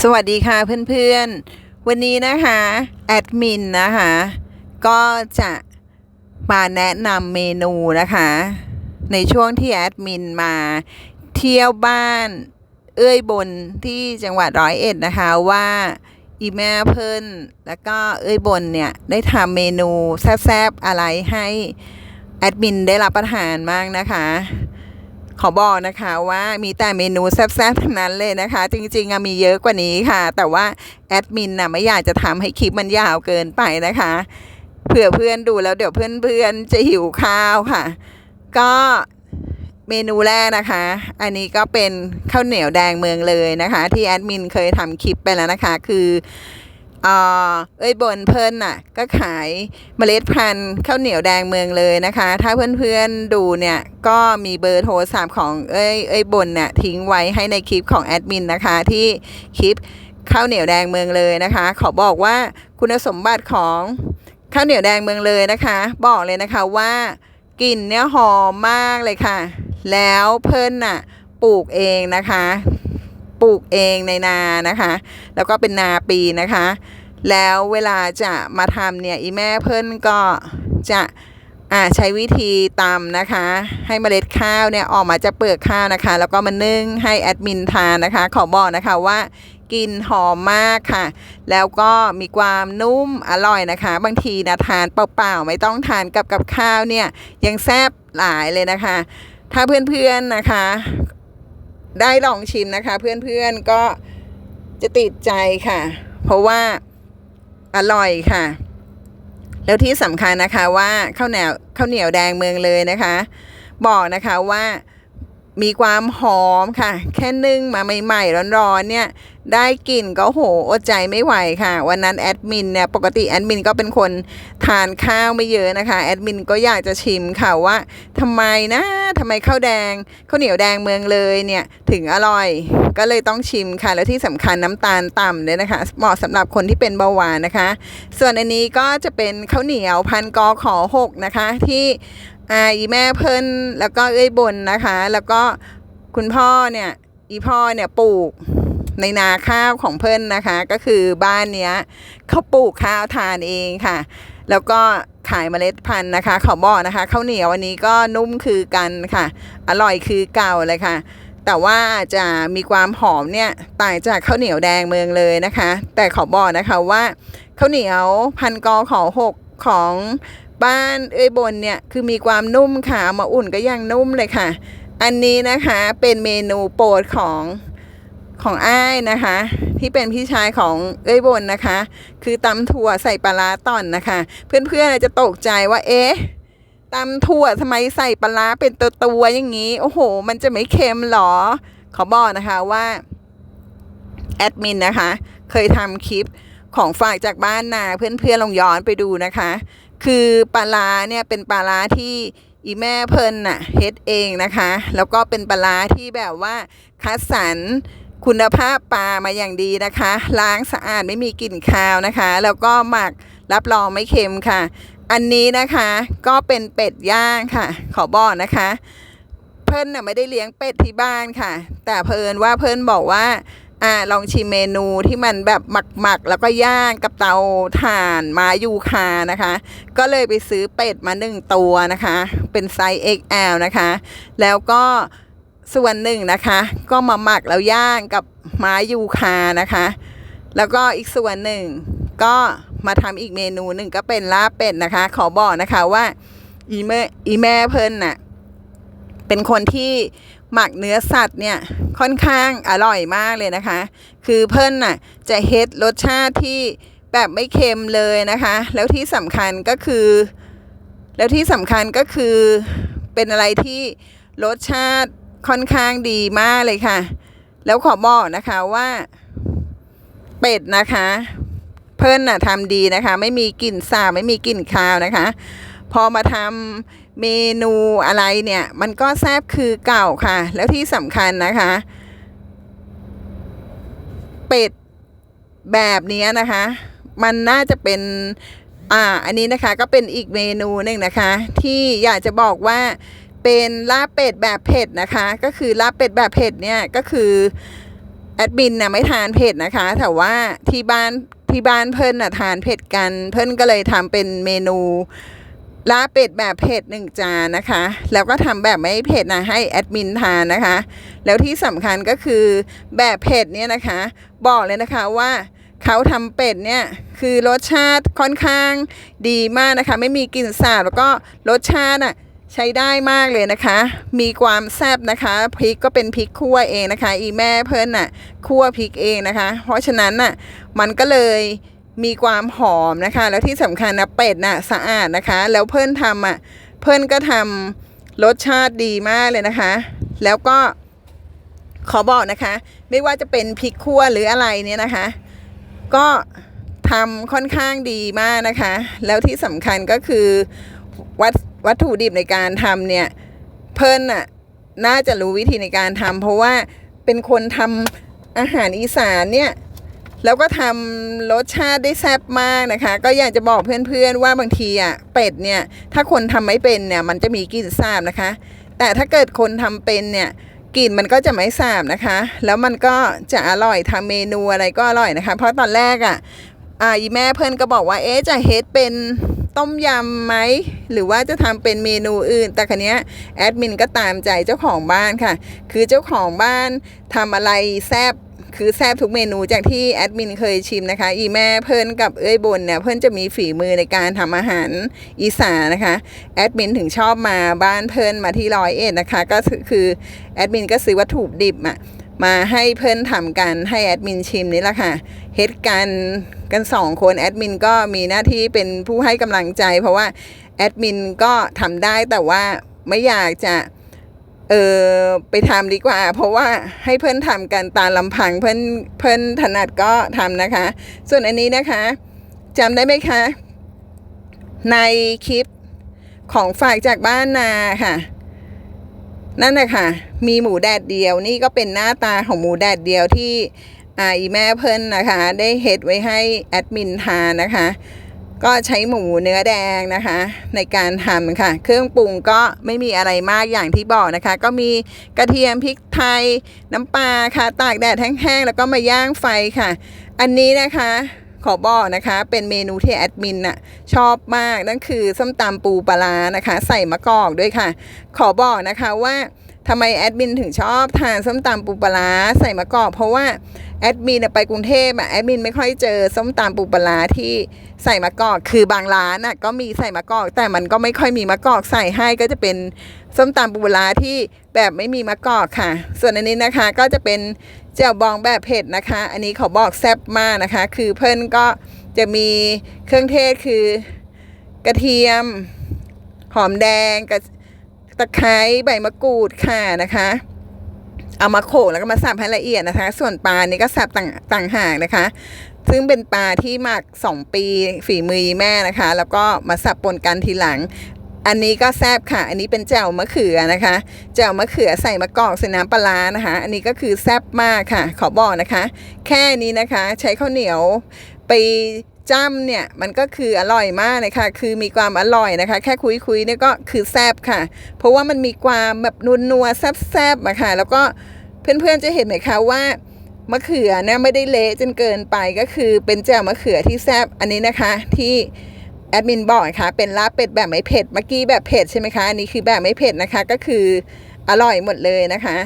สวัสดีค่ะเพื่อนๆ วันนี้นะคะแอดมินนะคะก็จะมาแนะนำเมนูนะคะ ในช่วงที่แอดมินมาเที่ยวบ้านเอ้ยบนที่จังหวัดร้อยเอ็ดนะคะว่าอีแม่เพิ่นแล้วก็เอ้ยบนเนี่ย ได้ทำเมนูแซ่บๆอะไรให้แอดมินได้รับประทานมากนะคะ ขอบอกนะคะว่ามีแต่เมนูแซ่บๆทั้งนั้นเลยนะคะ จริงๆอะมีเยอะกว่านี้ค่ะ แต่ว่าแอดมินน่ะไม่อยากจะทำให้คลิปมันยาวเกินไปนะคะเผื่อเพื่อนดูแล้วเดี๋ยวเพื่อนๆจะหิวข้าวค่ะ ก็เมนูแรกนะคะ อันนี้ก็เป็นข้าวเหนียวแดงเมืองเลยนะคะ ที่แอดมินเคยทำคลิปไปแล้วนะคะ คือ เออเอ้ยบนเพิ่นน่ะ ก็ขายเมล็ดพันธุ์ข้าวเหนียวแดงเมืองเลยนะคะ ถ้าเพื่อนๆดูเนี่ย ก็มีเบอร์โทรศัพท์ของเอ้ยเอ้ยบนเนี่ยทิ้งไว้ให้ในคลิปของแอดมินนะคะ ที่คลิปข้าวเหนียวแดงเมืองเลยนะคะ ขอบอกว่าคุณสมบัติของข้าวเหนียวแดงเมืองเลยนะคะ บอกเลยนะคะว่ากลิ่นเนี่ยหอมมากเลยค่ะ แล้วเพิ่นน่ะปลูกเองนะคะ ปลูกเองในนานะคะ แล้วก็เป็นนาปีนะคะ แล้วเวลาจะมาทำเนี่ยอีแม่เพิ่นก็จะอ่าใช้วิธีตำนะคะ ให้เมล็ดข้าวเนี่ยออกมาจากเปลือกข้าวนะคะ แล้วก็มานึ่งให้แอดมินทานนะคะ ขอบอกนะคะว่ากลิ่นหอมมากค่ะ แล้วก็มีความนุ่มอร่อยนะคะ บางทีนะทานเปล่าๆ ไม่ต้องทานกับกับข้าวเนี่ย ยังแซ่บหลายเลยนะคะ ถ้าเพื่อนๆนะคะ ได้ลองชิมนะคะ เพื่อนๆก็จะติดใจค่ะ เพราะว่าอร่อยค่ะ แล้วที่สำคัญนะคะว่าข้าวเหนียวข้าวเหนียวแดงเมืองเลยนะคะ บอกนะคะว่า มีความหอมค่ะ แค่นึ่งมาใหม่ๆร้อนๆเนี่ย ได้กลิ่นก็โหอดใจไม่ไหวค่ะ วันนั้นแอดมินเนี่ยปกติแอดมินก็เป็นคนทานข้าวไม่เยอะนะคะแอดมินก็อยากจะชิมค่ะว่าทำไมนะทำไมข้าวแดงข้าวเหนียวแดงเมืองเลยเนี่ยถึงอร่อย ก็เลยต้องชิมค่ะ แล้วที่สำคัญน้ำตาลต่ำเลยนะคะเหมาะสำหรับคนที่เป็นเบาหวานนะคะ ส่วนอันนี้ก็จะเป็นข้าวเหนียวพันกอขอหกนะคะที่ อาอีแม่เพิ่นแล้วก็เอ้ยบนนะคะ แล้วก็คุณพ่อเนี่ยอีพ่อเนี่ยปลูกในนาข้าวของเพิ่นนะคะ ก็คือบ้านเนี้ยเขาปลูกข้าวทานเองค่ะ แล้วก็ขายเมล็ดพันธุ์นะคะเขาบอกนะคะข้าวเหนียวอันนี้ก็นุ่มคือกันค่ะ อร่อยคือเก่าเลยค่ะ แต่ว่าจะมีความหอมเนี่ยต่างจากข้าวเหนียวแดงเมืองเลยนะคะ แต่ขอบอกนะคะว่าข้าวเหนียวพันกอขอหกของ บ้านเอ้ยบนเนี่ยคือมีความนุ่มค่ะมาอุ่นก็ยังนุ่มเลยค่ะ อันนี้นะคะเป็นเมนูโปรดของของอ้ายนะคะ ที่เป็นพี่ชายของเอ้ยบนนะคะ คือตำถั่วใส่ปลาร้าต่อนนะคะ เพื่อนๆจะตกใจว่าเอ๊ะตำถั่วทำไมใส่ปลาร้าเป็นตัวตัวอย่างนี้ โอ้โห มันจะไม่เค็มหรอ ขอบอกนะคะว่าแอดมินนะคะ เคยทำคลิปของฝากจากบ้านนาเพื่อนๆลองย้อนไปดูนะคะ คือปลาร้าเนี่ยเป็นปลาร้าที่อีแม่เพิ่นน่ะเฮ็ดเองนะคะ แล้วก็เป็นปลาร้าที่แบบว่าคัดสรรคุณภาพปลามาอย่างดีนะคะ ล้างสะอาดไม่มีกลิ่นคาวนะคะ แล้วก็หมักรับรองไม่เค็มค่ะ อันนี้นะคะก็เป็นเป็ดย่างค่ะ ขอบอกนะคะ เพิ่นน่ะไม่ได้เลี้ยงเป็ดที่บ้านค่ะ แต่เพิ่นว่าเพิ่นบอกว่า อ่าลองชิมเมนูที่มันแบบหมักๆ แล้วก็ย่างกับเตาถ่านมายูคานะคะ ก็เลยไปซื้อเป็ดมาหนึ่งตัวนะคะ เป็นไซส์ XL นะคะ แล้วก็ส่วนหนึ่งนะคะ ก็มาหมักแล้วย่างกับไม้ยูคานะคะ แล้วก็อีกส่วนหนึ่งก็มาทำอีกเมนูหนึ่งก็เป็นลาบเป็ดนะคะ ขอบอกนะคะว่าอีแม่อีแม่เพิ่นน่ะ เป็นคนที่หมักเนื้อสัตว์เนี่ยค่อนข้างอร่อยมากเลยนะคะ คือเพิ่นน่ะจะเฮ็ดรสชาติที่แบบไม่เค็มเลยนะคะ แล้วที่สำคัญก็คือ แล้วที่สำคัญก็คือเป็นอะไรที่รสชาติค่อนข้างดีมากเลยค่ะ แล้วขอบอกนะคะว่าเป็ดนะคะ เพิ่นน่ะทำดีนะคะ ไม่มีกลิ่นสาบไม่มีกลิ่นคาวนะคะ พอมาทำ เมนูอะไรเนี่ย มันก็แซบคือเก่าค่ะ แล้วที่สำคัญนะคะ เป็ดแบบนี้นะคะ มันน่าจะเป็นอ่าอันนี้นะคะก็เป็นอีกเมนูหนึ่งนะคะ ที่อยากจะบอกว่าเป็นลาบเป็ดแบบเผ็ดนะคะ ก็คือลาบเป็ดแบบเผ็ดเนี่ยก็คือแอดมินน่ะไม่ทานเผ็ดนะคะ แต่ว่าที่บ้านที่บ้านเพิ่นน่ะทานเผ็ดกัน เพิ่นก็เลยทำเป็นเมนู ลาเป็ดแบบเผ็ดหนึ่งจานนะคะ แล้วก็ทำแบบไม่เผ็ดนะให้แอดมินทานนะคะ แล้วที่สำคัญก็คือแบบเผ็ดเนี่ยนะคะ บอกเลยนะคะว่าเขาทำเป็ดเนี่ยคือรสชาติค่อนข้างดีมากนะคะ ไม่มีกลิ่นสาบแล้วก็รสชาติอะใช้ได้มากเลยนะคะ มีความแซ่บนะคะพริกก็เป็นพริกคั่วเองนะคะ อีแม่เพิ่นน่ะคั่วพริกเองนะคะ เพราะฉะนั้นน่ะมันก็เลย มีความหอมนะคะ แล้วที่สำคัญนะเป็ดน่ะสะอาดนะคะ แล้วเพิ่อนทำอะเพิ่อนก็ทำรสชาติดีมากเลยนะคะ แล้วก็ขอบอกนะคะ ไม่ว่าจะเป็นพริกคั่วหรืออะไรเนี่ยนะคะ ก็ทำค่อนข้างดีมากนะคะ แล้วที่สำคัญก็คือวัตวัตถุดิบในการทำเนี่ยเพิ่นน่ะน่าจะรู้วิธีในการทำเพราะว่าเป็นคนทำอาหารอีสานเนี่ย แล้วก็ทำรสชาติได้แซ่บมากนะคะ ก็อยากจะบอกเพื่อนๆว่าบางทีอะเป็ดเนี่ย ถ้าคนทำไม่เป็นเนี่ยมันจะมีกลิ่นสาบนะคะ แต่ถ้าเกิดคนทำเป็นเนี่ยกลิ่นมันก็จะไม่สาบนะคะ แล้วมันก็จะอร่อยทำเมนูอะไรก็อร่อยนะคะ เพราะตอนแรกอะอ่าอีแม่เพื่อนก็บอกว่าเอ๊จะเฮ็ดเป็นต้มยำไหมหรือว่าจะทำเป็นเมนูอื่น แต่คันนี้แอดมินก็ตามใจเจ้าของบ้านค่ะ คือเจ้าของบ้านทำอะไรแซบ คือแซบทุกเมนูจากที่แอดมินเคยชิมนะคะ อีแม่เพิ่นกับเอ้ยบนเนี่ยเพิ่นจะมีฝีมือในการทำอาหารอีสานนะคะแอดมินถึงชอบมาบ้านเพิ่นมาที่ร้อยเอ็ดนะคะ ก็คือแอดมินก็ซื้อวัตถุดิบอะมาให้เพิ่นทำกันให้แอดมินชิมนี่แหละค่ะเฮ็ดกันกันสองคนแอดมินก็มีหน้าที่เป็นผู้ให้กำลังใจ เพราะว่าแอดมินก็ทำได้แต่ว่าไม่อยากจะ เออไปทำดีกว่า เพราะว่าให้เพื่อนทำกันตามลำพังเพื่อนเพื่อนถนัดก็ทำนะคะ ส่วนอันนี้นะคะจำได้ไหมคะ ในคลิปของฝากจากบ้านนาค่ะ นั่นนะคะมีหมูแดดเดียวนี่ก็เป็นหน้าตาของหมูแดดเดียวที่อ,อีแม่เพิ่นนะคะ ได้เฮ็ดไว้ให้แอดมินทานนะคะ ก็ใช้หมูเนื้อแดงนะคะ ในการทำค่ะ เครื่องปรุงก็ไม่มีอะไรมากอย่างที่บอกนะคะ ก็มีกระเทียมพริกไทยน้ำปลาค่ะ ตากแดดแห้งๆแล้วก็มาย่างไฟค่ะ อันนี้นะคะขอบอกนะคะเป็นเมนูที่แอดมินน่ะชอบมากนั่นคือส้มตำปูปลานะคะ ใส่มะกอกด้วยค่ะ ขอบอกนะคะว่าทำไมแอดมินถึงชอบทานส้มตำปูปลาร้าใส่มะกอกเพราะว่า แอดมินไปกรุงเทพอะแอดมินไม่ค่อยเจอส้มตำปูปลาที่ใส่มะกอก คือบางร้านอะก็มีใส่มะกอก แต่มันก็ไม่ค่อยมีมะกอกใส่ให้ก็จะเป็นส้มตำปูปลาที่แบบไม่มีมะกอกค่ะ ส่วนอันนี้นะคะก็จะเป็นเจียวบองแบบเผ็ดนะคะ อันนี้เขาบอกแซ่บมากนะคะ คือเพิ่นก็จะมีเครื่องเทศคือกระเทียม หอมแดงกระตะไคร้ใบมะกรูดค่ะนะคะ เอามาโขลกแล้วก็มาสับให้ละเอียดนะคะ ส่วนปลานี่ก็สับต่างต่างหากนะคะ ซึ่งเป็นปลาที่หมัก 2 ปีฝีมือแม่นะคะ แล้วก็มาสับปนกันทีหลัง อันนี้ก็แซบค่ะ อันนี้เป็นแจ่วมะเขือนะคะแจ่วมะเขือใส่มะกอกใส่น้ำปลานะคะ อันนี้ก็คือแซบมากค่ะ ขอบอกนะคะ แค่นี้นะคะ ใช้ข้าวเหนียวไป จ้ำเนี่ยมันก็คืออร่อยมากเลยค่ะ คือมีความอร่อยนะคะ แค่คุยคุยๆเนี่ยก็คือแซบค่ะ เพราะว่ามันมีความแบบนัวนัวๆแซบๆอะค่ะ แล้วก็เพื่อนๆจะเห็นไหมคะว่ามะเขือเนี่ยไม่ได้เละจนเกินไปก็คือเป็นแจ่วมะเขือที่แซบอันนี้นะคะที่แอดมินบอกนะคะเป็นลาบเป็ดแบบไม่เผ็ดเมื่อกี้แบบเผ็ดใช่ไหมคะอันนี้คือแบบไม่เผ็ดนะคะก็คืออร่อยหมดเลยนะคะ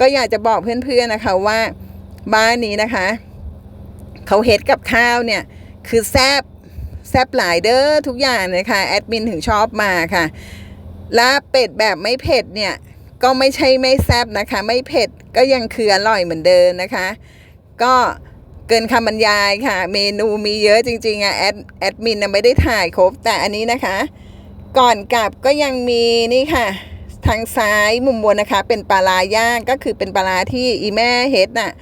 ก็อยากจะบอกเพื่อนๆนะคะว่าบ้านนี้นะคะเขาเฮ็ดกับข้าวเนี่ย คือแซบแซบหลายเด้อทุกอย่างเลยค่ะแอดมินถึงชอบมาค่ะลาบเป็ดแบบไม่เผ็ดเนี่ยก็ไม่ใช่ไม่แซบนะคะ ไม่เผ็ดก็ยังคืออร่อยเหมือนเดิมนะคะ ก็เกินคำบรรยายค่ะ เมนูมีเยอะจริงๆอะแอดแอดมินไม่ได้ถ่ายครบ แต่อันนี้นะคะ ก่อนกลับก็ยังมีนี่ค่ะ ทางซ้ายมุมบนนะคะ เป็นปลาลาย่างก็คือเป็นปลาลาที่อีแม่เฮ็ดน่ะ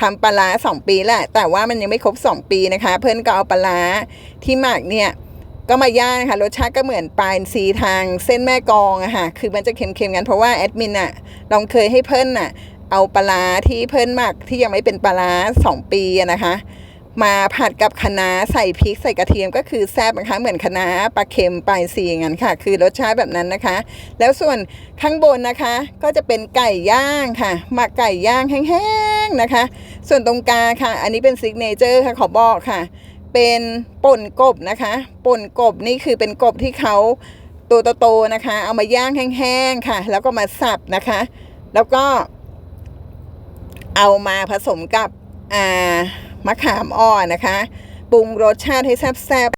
ทำปลาร้าสองปีแหละแต่ว่ามันยังไม่ครบสองปีนะคะ เพื่อนก็เอาปลาร้าที่หมักเนี่ยก็มาย่างค่ะรสชาติก็เหมือนปลายซีทางเส้นแม่กองอะค่ะคือมันจะเค็มๆกันเพราะว่าแอดมินอะลองเคยให้เพื่อนอะเอาปลาที่เพื่อนหมักที่ยังไม่เป็นปลาสองปีนะคะ มาผัดกับคะน้าใส่พริกใส่กระเทียมก็คือแซ่บนะคะเหมือนคะน้าปลาเค็มปลายซีอย่างนั้นค่ะ คือรสชาติแบบนั้นนะคะ แล้วส่วนข้างบนนะคะ ก็จะเป็นไก่ย่างค่ะหมักไก่ย่างแห้งๆนะคะ ส่วนตรงกลางค่ะ อันนี้เป็นซิกเนเจอร์ค่ะขอบอกค่ะ เป็นป่นกบนะคะป่นกบนี่คือเป็นกบที่เขาตัวโตๆนะคะ เอามาย่างแห้งๆค่ะ แล้วก็มาสับนะคะ แล้วก็เอามาผสมกับอ่า มะขามอ่อนนะคะ ปรุงรสชาติให้แซ่บ